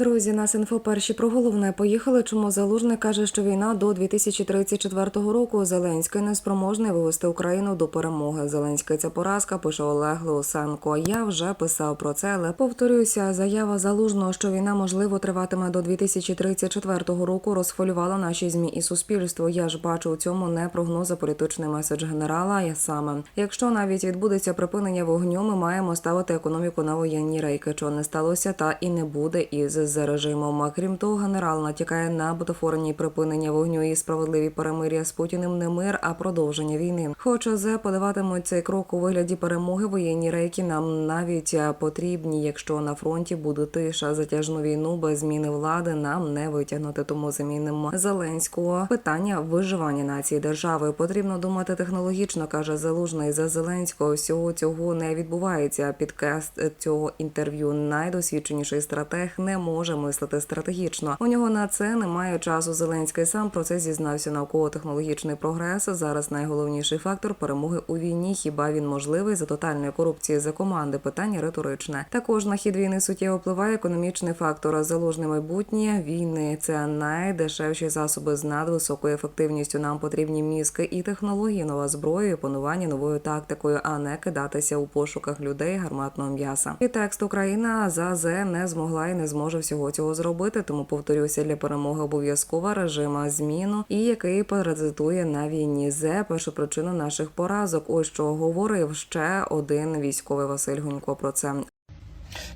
Друзі, нас інфо перші про головне поїхали. Чому залужний каже, що війна до 2034 року Зеленський не спроможний вивести Україну до перемоги. Зеленський це поразка. Пише Олег Лусенко. Я вже писав про це, але повторюся, заява залужного, що війна можливо триватиме до 2034 року. Розхвилювала наші змі і суспільство. Я ж бачу у цьому не прогноз, а політичний меседж генерала. Я саме, якщо навіть відбудеться припинення вогню, ми маємо ставити економіку на воєнні рейки. Чого не сталося, та і не буде із за режимом. А крім того, генерал натякає на бутафорні припинення вогню і справедливі перемир'я з Путіним не мир, а продовження війни. Хоч зе подаватимуть цей крок у вигляді перемоги, воєнні рейки нам навіть потрібні, якщо на фронті буде тиша. Затяжну війну без зміни влади нам не витягнути. Тому замінимо Зеленського питання виживання нації держави. Потрібно думати технологічно, каже Залужний. За Зеленського всього цього не відбувається. Підкаст цього інтерв'ю найдосвідченіший стратег не може мислити стратегічно. У нього на це немає часу. Зеленський сам про це зізнався. Науково-технологічний прогрес зараз найголовніший фактор перемоги у війні. Хіба він можливий за тотальної корупції за команди? Питання риторичне. Також на хід війни суттєво впливає економічний фактор. Залужне майбутнє війни це найдешевші засоби з надвисокою ефективністю. Нам потрібні мізки і технології, нова зброя, і панування новою тактикою, а не кидатися у пошуках людей гарматного м'яса. І текст Україна за не змогла і не зможе всього цього зробити. Тому повторюся, для перемоги обов'язкова режима зміну, і який паразитує на війні. Зе першу причину наших поразок. Ось що говорив ще один військовий Василь Гунько про це.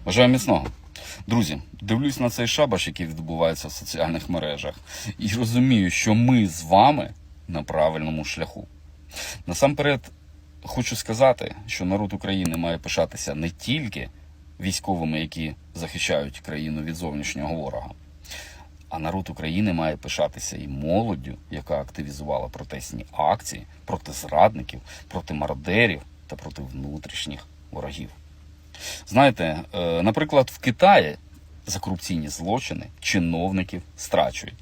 Бажаю міцного. Друзі, дивлюсь на цей шабаш, який відбувається в соціальних мережах, і розумію, що ми з вами на правильному шляху. Насамперед, хочу сказати, що народ України має пишатися не тільки військовими, які захищають країну від зовнішнього ворога, а народ України має пишатися і молоддю, яка активізувала протестні акції проти зрадників, проти мародерів та проти внутрішніх ворогів. Знаєте, е, наприклад, в Китаї за корупційні злочини чиновників страчують.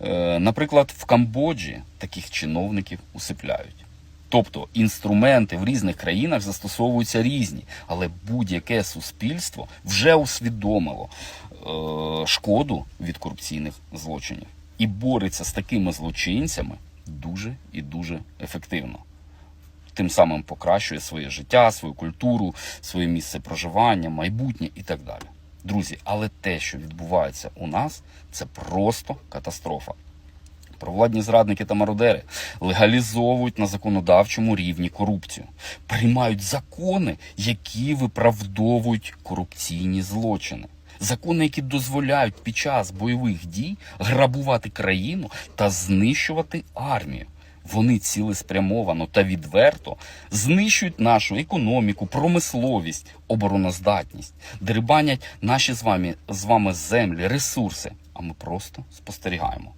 Е, Наприклад, в Камбоджі таких чиновників усипляють. Тобто інструменти в різних країнах застосовуються різні, але будь-яке суспільство вже усвідомило е, шкоду від корупційних злочинів і бореться з такими злочинцями дуже і дуже ефективно тим самим покращує своє життя, свою культуру, своє місце проживання, майбутнє і так далі. Друзі, але те, що відбувається у нас, це просто катастрофа. Провладні зрадники та мародери легалізовують на законодавчому рівні корупцію, приймають закони, які виправдовують корупційні злочини. Закони, які дозволяють під час бойових дій грабувати країну та знищувати армію. Вони цілеспрямовано та відверто знищують нашу економіку, промисловість, обороноздатність, дерибанять наші з вами, з вами землі, ресурси, а ми просто спостерігаємо.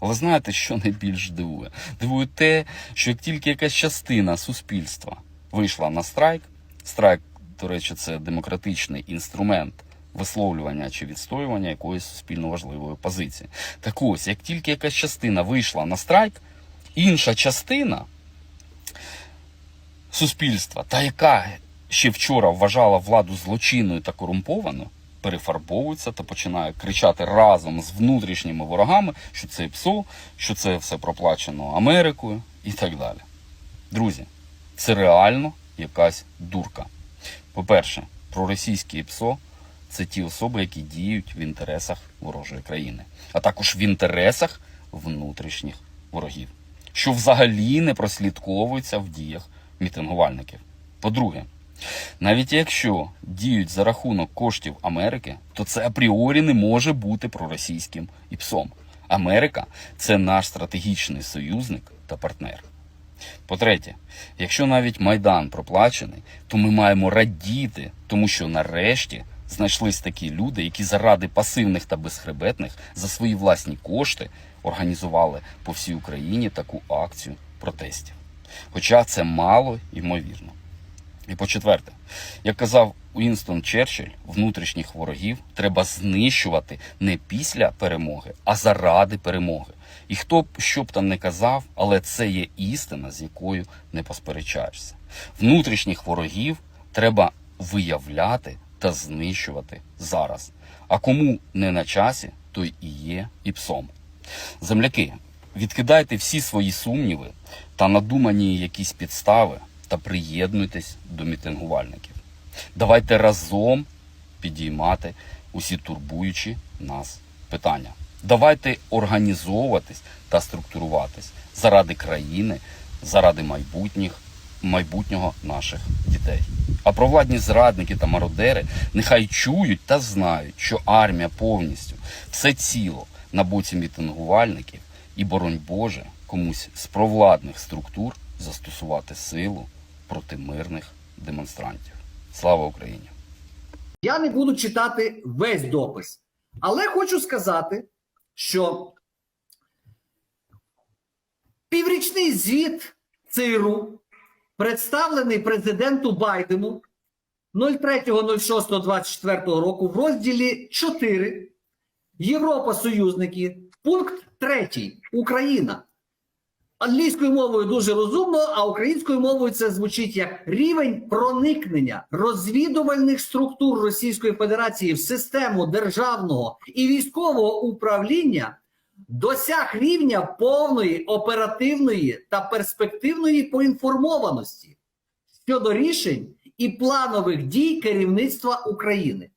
Але знаєте, що найбільш дивує? Дивує те, що як тільки якась частина суспільства вийшла на страйк, страйк, до речі, це демократичний інструмент висловлювання чи відстоювання якоїсь суспільно важливої позиції. Так ось, як тільки якась частина вийшла на страйк, інша частина суспільства, та яка ще вчора вважала владу злочинною та корумпованою, перефарбовується та починає кричати разом з внутрішніми ворогами, що це ПСО, що це все проплачено Америкою і так далі. Друзі, це реально якась дурка. По-перше, проросійські ПСО це ті особи, які діють в інтересах ворожої країни, а також в інтересах внутрішніх ворогів, що взагалі не прослідковується в діях мітингувальників. По-друге, навіть якщо діють за рахунок коштів Америки, то це апріорі не може бути проросійським ІПСом. Америка це наш стратегічний союзник та партнер. По-третє, якщо навіть Майдан проплачений, то ми маємо радіти, тому що нарешті знайшлись такі люди, які заради пасивних та безхребетних за свої власні кошти організували по всій Україні таку акцію протестів. Хоча це мало ймовірно. І по-четверте, як казав Уінстон Черчилль, внутрішніх ворогів треба знищувати не після перемоги, а заради перемоги. І хто б що б там не казав, але це є істина, з якою не посперечаєшся. Внутрішніх ворогів треба виявляти та знищувати зараз. А кому не на часі, той і є і псом. Земляки, відкидайте всі свої сумніви та надумані якісь підстави та приєднуйтесь до мітингувальників. Давайте разом підіймати усі турбуючі нас питання. Давайте організовуватись та структуруватись заради країни, заради майбутніх, майбутнього наших дітей. А провладні зрадники та мародери нехай чують та знають, що армія повністю все ціло на боці мітингувальників і, боронь Боже, комусь з провладних структур застосувати силу проти мирних демонстрантів. Слава Україні! Я не буду читати весь допис, але хочу сказати, що піврічний звіт ЦРУ, представлений президенту Байдену 03.06.24 року в розділі 4 Європа союзники, пункт 3 Україна. Англійською мовою дуже розумно, а українською мовою це звучить як рівень проникнення розвідувальних структур Російської Федерації в систему державного і військового управління досяг рівня повної оперативної та перспективної поінформованості щодо рішень і планових дій керівництва України.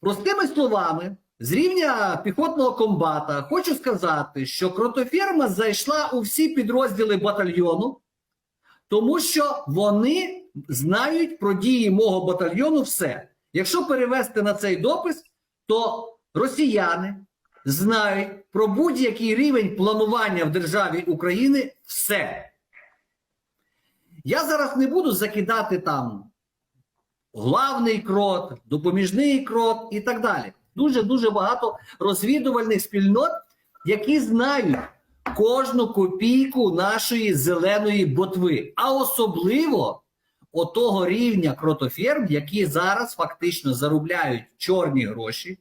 Простими словами, з рівня піхотного комбата хочу сказати, що кротоферма зайшла у всі підрозділи батальйону, тому що вони знають про дії мого батальйону все. Якщо перевести на цей допис, то росіяни знають про будь-який рівень планування в державі України все. Я зараз не буду закидати там главний крот, допоміжний крот і так далі. Дуже дуже багато розвідувальних спільнот, які знають кожну копійку нашої зеленої ботви, а особливо отого рівня кротоферм, які зараз фактично заробляють чорні гроші.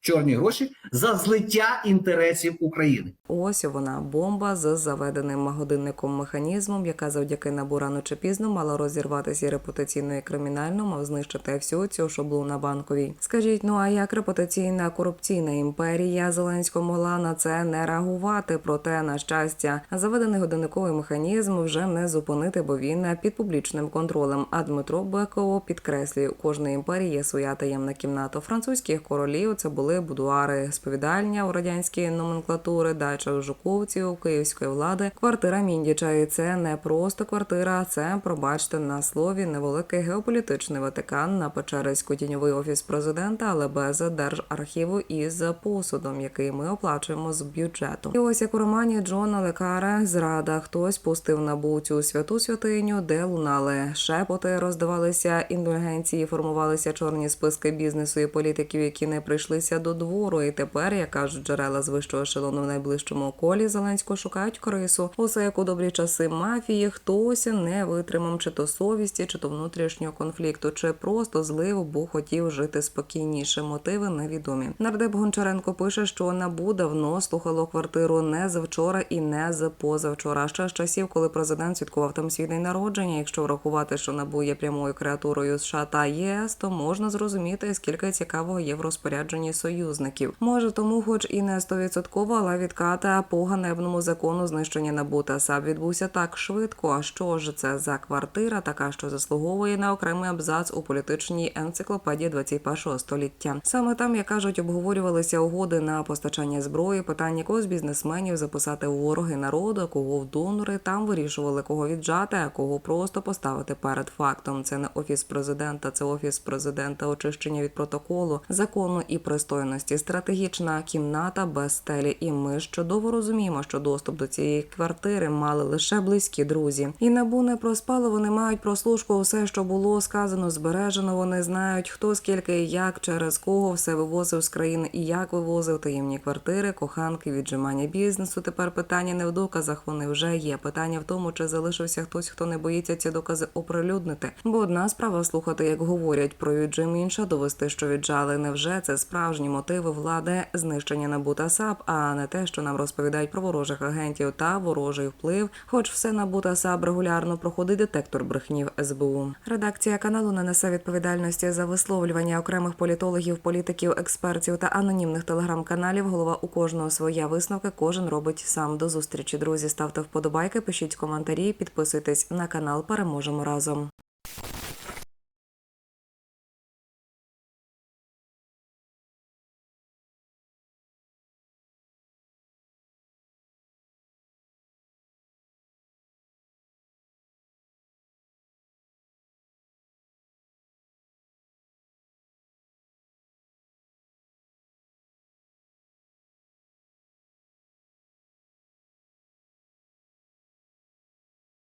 Чорні гроші за злиття інтересів України. Ось вона бомба з заведеним годинником механізмом, яка завдяки набу рано чи пізно мала розірватися і репутаційно і кримінально, мав знищити всю цю шоблу на банковій. Скажіть, ну а як репутаційна корупційна імперія Зеленського могла на це не реагувати? Проте, на щастя, заведений годинниковий механізм вже не зупинити, бо він під публічним контролем. А Дмитро Беково підкреслює, у кожної імперії є своя таємна кімната. Французьких королів це були будуари, сповідальня у радянській номенклатури, дача у Жуковці у київської влади, квартира Міндіча. І це не просто квартира, це пробачте на слові невеликий геополітичний Ватикан на Печерську тіньовий офіс президента, але без держархіву із посудом, який ми оплачуємо з бюджету. І ось як у романі Джона Лекара зрада хтось пустив набу цю святу святиню, де лунали шепоти, роздавалися індульгенції, формувалися чорні списки бізнесу і політиків, які не прийшлися до двору. І тепер, як кажуть джерела з вищого ешелону в найближчому колі Зеленського шукають крису. Усе як у добрі часи мафії, хтось не витримав чи то совісті, чи то внутрішнього конфлікту, чи просто злив, бо хотів жити спокійніше. Мотиви невідомі. Нардеп Гончаренко пише, що НАБУ давно слухало квартиру не з вчора і не з позавчора. Ще з часів, коли президент святкував там свій день народження. Якщо врахувати, що НАБУ є прямою креатурою США та ЄС, то можна зрозуміти, скільки цікавого є в розпорядженні союзників. Може, тому, хоч і не стовідсотково, але відката по ганебному закону знищення НАБУ та САП відбувся так швидко. А що ж це за квартира, така що заслуговує на окремий абзац у політичній енциклопедії 21 століття? Саме там, як кажуть, обговорювалися угоди на постачання зброї, питання когось з бізнесменів записати у вороги народу, кого в донори. Там вирішували, кого віджати, а кого просто поставити перед фактом. Це не офіс президента, це офіс президента, очищення від протоколу, закону і пристойності, стратегічна кімната без стелі. І ми ж чудово розуміємо, що доступ до цієї квартири мали лише близькі друзі. І набу не проспало. Вони мають прослушку все, що було сказано, збережено. Вони знають, хто скільки як через кого все вивозив з країни і як вивозив таємні квартири, коханки, віджимання бізнесу. Тепер питання не в доказах. Вони вже є. Питання в тому, чи залишився хтось, хто не боїться ці докази оприлюднити. Бо одна справа слухати, як говорять про віджим, інша довести, що віджали. Невже це справжні справжні мотиви влади знищення НАБУ та САП, а не те, що нам розповідають про ворожих агентів та ворожий вплив. Хоч все НАБУ та САП регулярно проходить детектор брехнів СБУ. Редакція каналу не несе відповідальності за висловлювання окремих політологів, політиків, експертів та анонімних телеграм-каналів. Голова у кожного своя висновки. Кожен робить сам. До зустрічі, друзі. Ставте вподобайки, пишіть коментарі, підписуйтесь на канал. Переможемо разом.